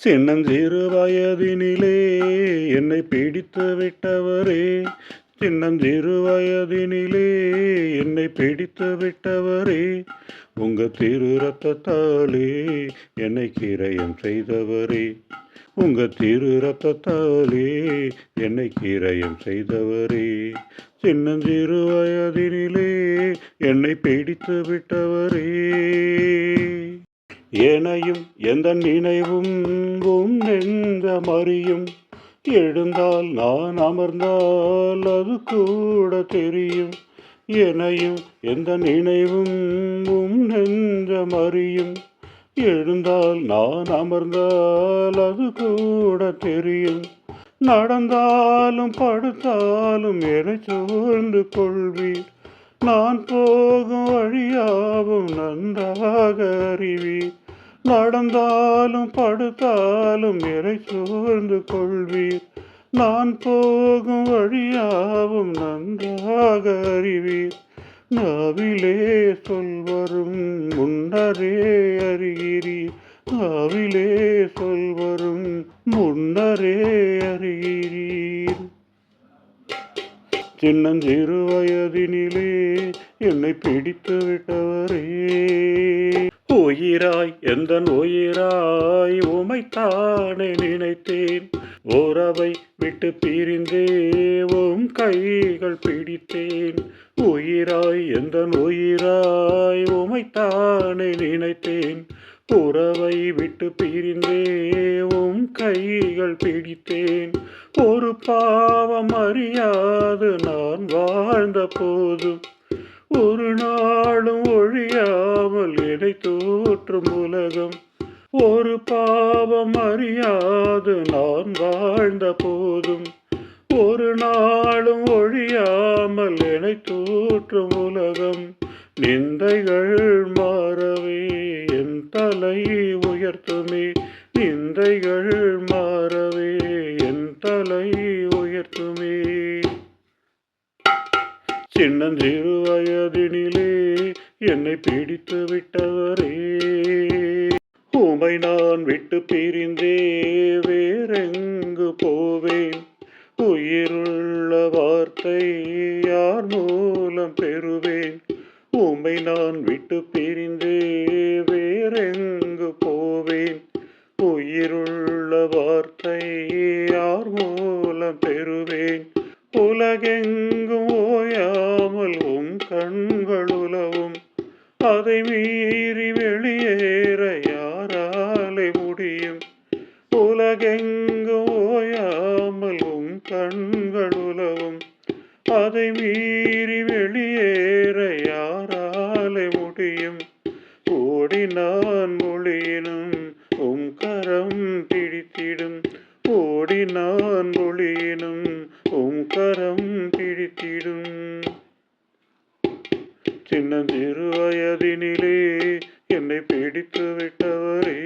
சின்னஞ்சிறு வயதினிலே என்னை பிடித்து விட்டவரே. சின்னஞ்சிறு வயதினிலே என்னை பிடித்து விட்டவரே. உங்க திரு ரத்தத்தாலே என்னை கிரயம் செய்தவரே. உங்க திரு ரத்தத்தாலே என்னை கிரயம் செய்தவரே. சின்னஞ்சிறு வயதினிலே என்னை பிடித்து விட்டவரே. ஏனையும் எந்த நினைவும் உம் நெஞ்சம் மறியும் எழுந்தால் நான் அமர்ந்தால் அது கூட தெரியும். எனையும் எந்த நினைவும் உம் நெஞ்சம் அறியும் எழுந்தால் நான் அமர்ந்தால் அது கூட தெரியும். நடந்தாலும் படுத்தாலும் என சூழ்ந்து கொள்வீர். நான் போகும் வழியாவும் நன்றாக அறிவீர். நடந்தாலும் படுத்தாலும் எரை சூழ்ந்து கொள்வீர்? நான் போகும் வழியாவும் நன்றாக அறிவீர். நாவிலே சொல்வரும் முன்னரே அறிகிறீர். நாவிலே சொல்வரும் முன்னரே அறிகிறீர். சின்னஞ்சிறு வயதினிலே என்னை பிடித்து விட்டவரே. உயிராய் எந்த உயிராய் உமைத்தானே நினைத்தேன். உறவை விட்டு பிரிந்தே உம் கைகள் பிடித்தேன். உயிராய் எந்த உயிராய் உமைத்தானே நினைத்தேன். உறவை விட்டு பிரிந்தேவும் கைகள் பிடித்தேன். ஒரு பாவம் அறியாது நான் வாழ்ந்த போதும் ஒரு நாளும் ஒழியாமல் எதை தோற்றும் உலகம்? ஒரு பாவம் அறியாது நான் வாழ்ந்த போதும். ஒரு நாளும் ஒழியாமல் என்னை தோற்றும் உலகம்? நிந்தைகள் மாறவே என் தலை உயர்த்துமே. நிந்தைகள் மாறவே என் தலை உயர்த்துமே. சின்னஞ்சிறு வயதினிலே என்னை பிடித்து விட்டவரே உமை நான் விட்டு பிரிந்தே வேறெங்கு போவேன்? உயிருள்ள வார்த்தை யார் மூலம் பெறுவேன்? உமை நான் விட்டு பிரிந்தே வேறெங்கு போவேன்? உயிருள்ள வார்த்தை யார் மூலம் பெறுவேன்? உலகெங்கு கண்களுலவும் அதை மீறி வெளியேற யாராலே முடியும்? ஓடி நான் மொழியினும் உம் கரம் பிடித்திடும். ஓடி நான் மொழியினும் உம் கரம் பிடித்திடும். சின்னஞ்சிறு வயதினிலே என்னை பிடித்து விட்டவரே.